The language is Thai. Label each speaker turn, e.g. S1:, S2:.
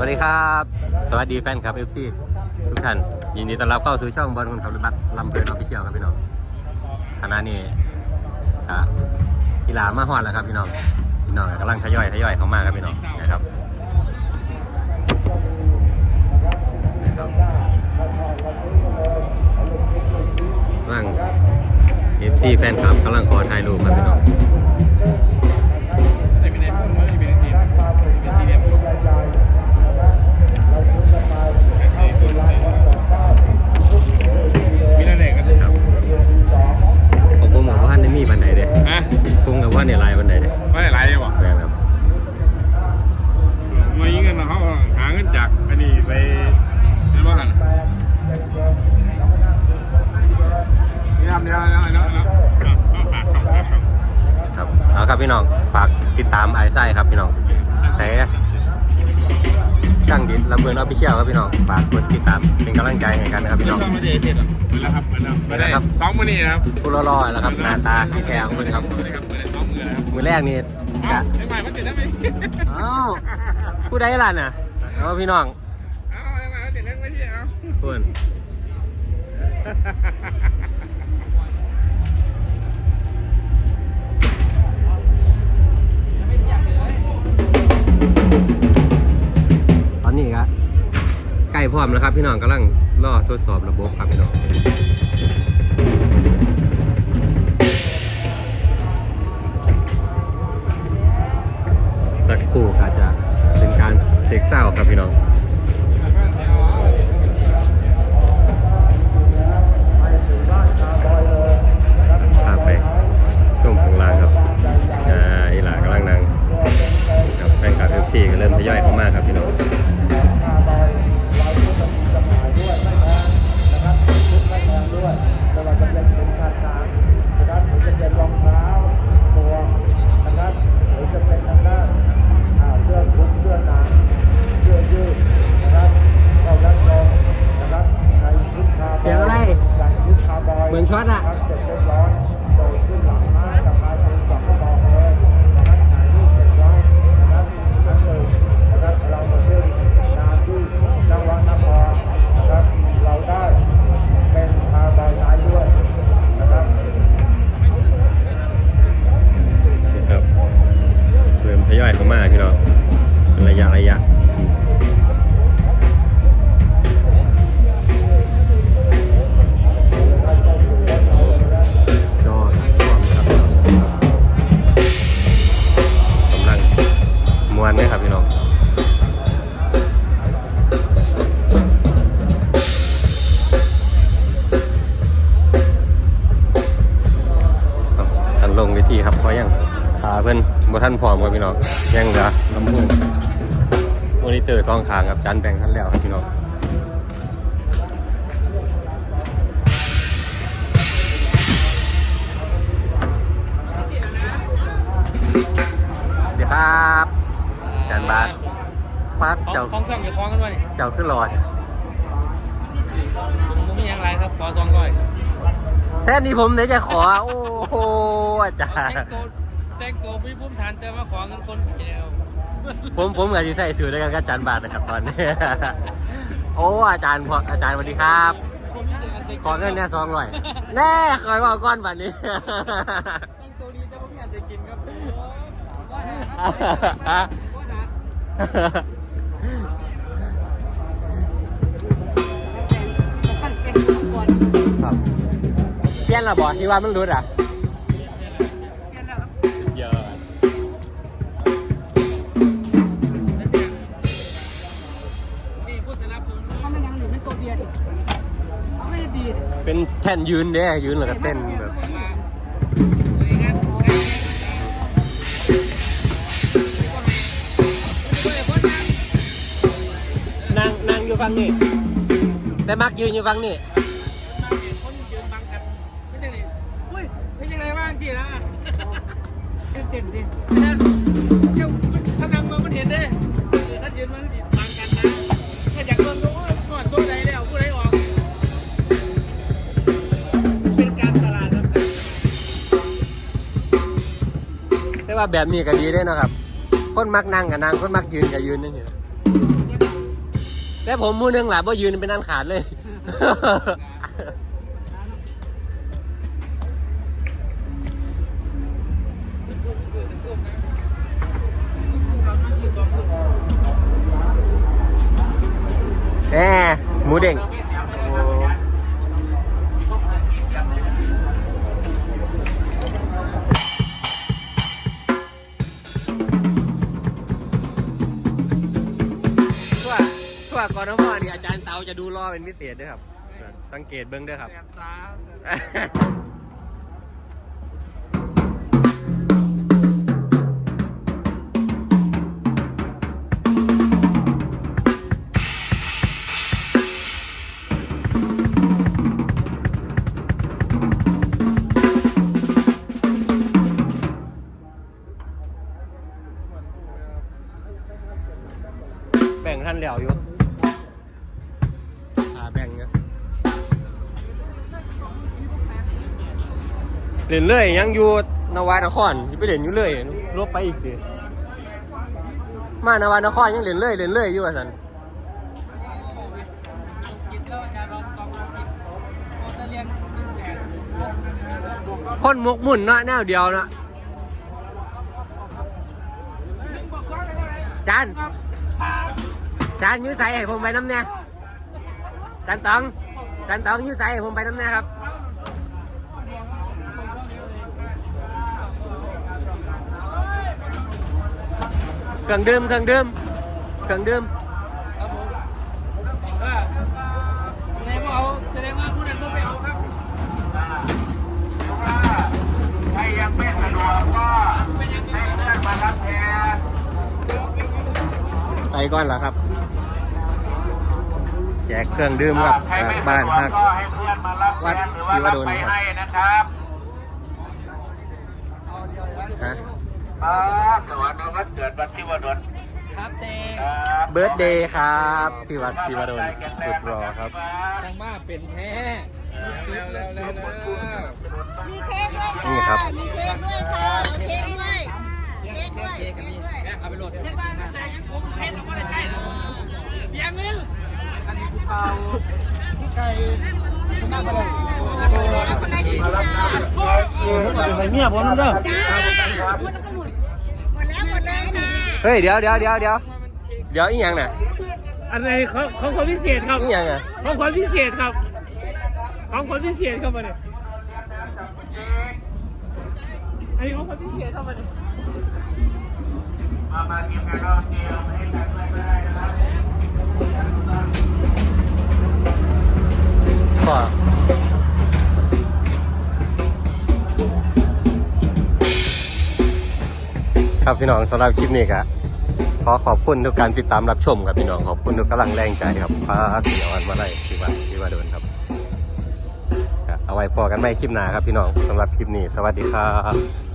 S1: วัสดีครับ สวัสดีแฟนคลับ FC ทุกท่าน ยินดีต้อนรับเข้าสู่ช่องบอลคนขับรถบัสลำเพลินออฟฟิเชียลครับพี่น้องขณะนี้ครับกีฬามาฮอดแล้วครับพี่น้องพี่น้องกำลังทยอยทยอยเข้ามาครับพี่น้องนะครับนะครับร่าง FC แฟนคลับกำลังขอถ่ายรูปครับพี่น้อง ครับพี่น้อง ฝากติดตามไอไส้ครับพี่น้องใส่ช่างดินลำเบือนออฟฟิเชียลครับพี่น้อง ฝากกดติดตามเป็นกำลังใจให้กันนะครับพี่น้อง
S2: มาเจเด็ดอะไปแล้วครับไปแล้วไปได้สองมือนี่ครับ
S1: ผู้รอๆแล้วครับหน้าตาที่แกของคุณครับ
S2: มือนครับ
S1: มือแรกนี่
S2: เอ้า
S1: จะ
S2: ไอ้ใหม่มันติดได้ไหม
S1: อ้าวผู้ใดล่ะน่ะเอาพี่น้อง
S2: เอาไอ้ใหม่มันติดได้ไหมที่เอ้า
S1: คุณ ตอนนี้ก็ใกล้พร้อมแล้วครับพี่น้องกำลังรอทดสอบระบบครับพี่น้องสักครู่ก็จะเป็นการเทคเศร้าครับพี่น้อง เหมือนช็อตอะ ทันลงเวิธีครับเพราะยังขาเพื่อนบ่ท่านพร้อมครับพี่น้องยังเหลือลำโพงมอนิเตอร์สองข้างครับจานแบ่งท่านแล้วครับพี่น้องเดี๋ยวครับจานบาสปัด
S3: ของ
S1: เจ้า
S3: ของช่องอย่าคล้องกันวะนี่
S1: เจ้าขึ้นรอด
S3: ผมมีอย่างไรครับขอซองก้อย
S1: แทนที่ผมเดี๋ยวจะขอ โอ้โหอาจาร
S3: แต่ง
S1: ย์
S3: ตัวแต่งตัวพี่พุ่มทานแต่ว่าขอเงินคนเดียว
S1: ผมผมกับที่ใส่สูทด้วยกันกับอาจารย์บาทนะครับตอนนี้ โอ้อาจารย์พออาจารย์สวัสดีครับ
S3: ผมมีแต่งแต่ง
S1: ขอเงินแน่ซองหน่อย แน่คอยบอกก้อนบัดนี้
S3: แต่งตัวดีแต่ผมอยากจะกินครับโอ้ยว่าหาว่าหา
S1: ยนและบอที่ว่ามันรุดอะเยอะ
S3: นี่ผู้สนับสนุน
S4: เขาไม่ยังหรือมันตัวเบียร์ดิเขาไม่ได้ดีดิ
S1: เป็นแท่นยืนเด้ยืนแล้วก็เต้นแบบ
S3: งาน
S1: นั่งนั่งอยู่ฝั่งนี้แต่มักยืนอยู่ฝั่งนี้
S3: คน วก่อนตัวใดแล้วผู้ใดออกเป็นการตลาดครับ
S1: แต่ว่าแบบนี้ก็ดีเด้เนาะครับ คนมักนั่งกับนั่งคนมักยืนกับยืนนั่นเอง
S4: เดี๋ยว
S1: แต่ผมมือนึงหล่ะบ่ายืนเป็นอันขาดเลย หมูเด้งทั่วทั่วกรทมนี่อาจารย์เตาจะดูรอเป็นพิเศษด้วยครับ สังเกตเบิ้งด้วยครับแแบ่งนะเล่นเรื่อยยังอยู่นวานครจะไปเล่นอยู่เรื่อยลบไปอีกสิมานวานครยังเล่นเรื่อยเล่นเรื่อยอยู่อะสัน
S3: กินแล้วอาจารย์ลองกองกินโอยนแผน
S1: คนมกมุ่นเนาะแนวเดียวนะจานจานอยูใส่ให้ผมไปน้ำเนี่ย จานตองจานตองอยูใส่ให้ผมไปน้ำเนี่ยครับเครื่องดื่มเครื่องดื่มเครื่องดื่ม
S3: ครับผมเออแสดงว่าเอาแสดงว่าผู้นั้นบ่ไปเอาครับ
S5: ใครยังไม่สะดวกก็ให้เพื่อนมารับแทน
S1: ไปก่อนเหรอครับ กเครื่องดื่มครับ
S5: ใครไม่
S1: บ้า
S5: สะ
S1: น
S5: ดวก
S1: ฮัก
S5: ก็ให้เพื่อนมารับแท
S1: วัด
S5: นหรือว่า
S1: ศิว
S5: รับ
S1: ดล
S5: ไป
S1: ครับ
S5: ให้นะครับ
S1: ฮะ
S5: ครับสวัสดีวันเกิดวันที่วดล
S3: ครับเต
S5: ครับ
S1: เบิร์ดเดย์ครับพี่วัดศิวดลสุดรอครับ
S3: จังมาเป็นแท้แล้วแล้วแล้วแล้ว
S6: มีเค้กด้วย
S1: นี่
S6: ค่ะ
S1: ครับ
S6: มีเค้กด้วยค่ะ เอาเค้กด้วย เค้กด้วย เค้กด้วย
S3: เอาไปโหลดแต่ยังคงเพชรเราก็ได้ใช่เบียง เงิน
S6: คนไหนสิจ้า
S4: ไปเมียผมนั่นเด้อ
S6: เฮ้
S1: ยเดี๋ยวเดี๋ยวเดี๋ยวเดี๋ยวเดี๋ยวอีกอย่างน่ะ
S3: อันไหนของของคนพิเศษครับ
S1: อีกอย่างอะ
S3: ของคนพิเศษครับ ของคนพิเศษเข้ามาเนี่ยอันนี้ของคนพิเศษเข้ามาเนี่ย
S5: มามาทียมงานเราเดียวให้กันเลยก็ได้นะครับ
S1: ก็ครับพี่น้องสำหรับคลิปนี้ครับขอขอบคุณทุกการติดตามรับชมครับพี่น้องขอบคุณทุกกำลังแรงใจครับพาเสียวันมาไล่ที่ว่าที่ว่าโดนครับ เอาไว้พอกันไม่คลิปหน้าครับพี่น้องสำหรับคลิปนี้ สวัสดีครับ